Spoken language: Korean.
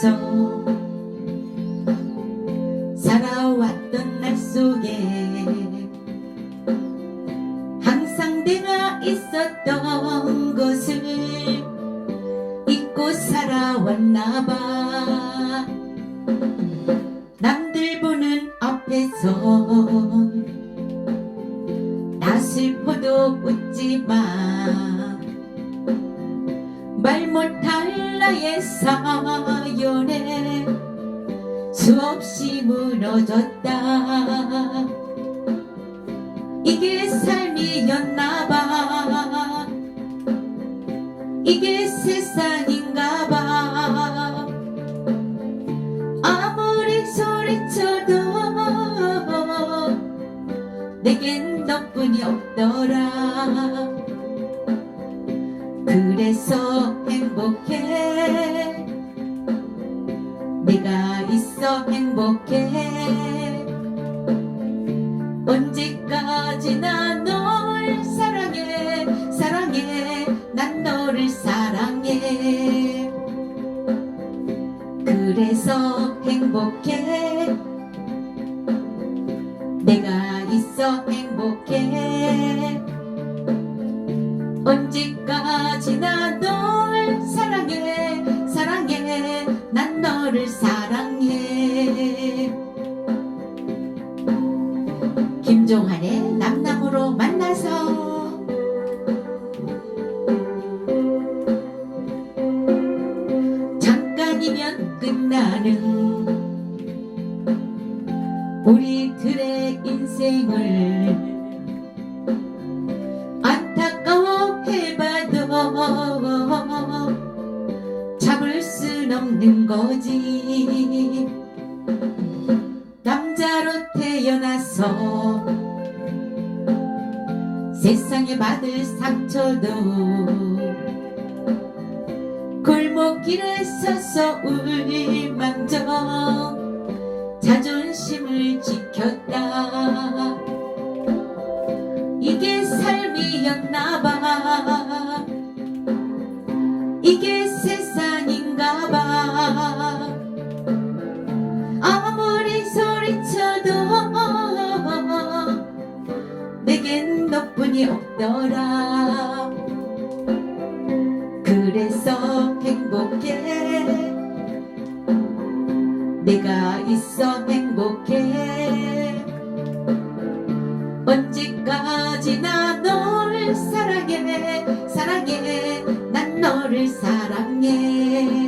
앞에서 살아왔던 날 속에 항상 내가 있었던 것을 잊고 살아왔나 봐. 남들 보는 앞에서 나 슬퍼도 웃지마 말 못할 나의 사연에 수없이 무너졌다. 이게 삶이었나봐. 이게 세상인가봐. 아무리 소리쳐도 내겐 너뿐이 없더라. 그래서 행복해 내가 있어 행복해. 언제까지나 널 사랑해? 사랑해. 난 너를 사랑해. 그래서 행복해. 내가 있어 행복해. 언제까지나 너를 사랑해. 김종환의 남남으로 만나서. 잠깐이면 끝나는 우리들의 인생을 없는 거지. 남자로 태어나서 세상에 받을 상처도 골목길에 서서 울망정 자존심을 지켰다. 이게 삶이었나봐. 이게 세상 없더라. 그래서 행복해. 내가 있어 행복해. 언제까지나 널 사랑해? 사랑해. 난 너를 사랑해